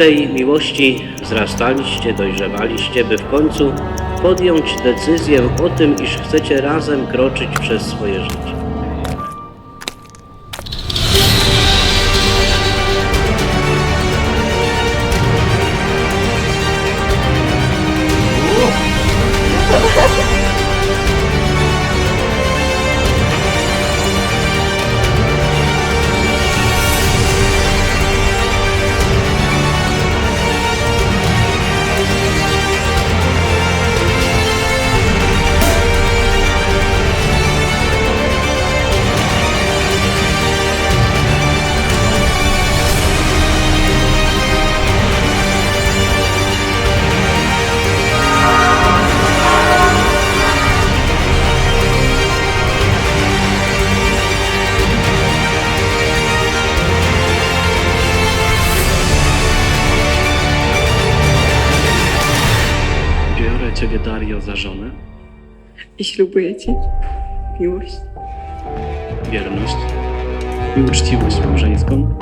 tej miłości wzrastaliście, dojrzewaliście, by w końcu podjąć decyzję o tym, iż chcecie razem kroczyć przez swoje życie. Ciebie, Dario, za żonę, I ślubuję Ci miłość, wierność. I uczciwość małżeńską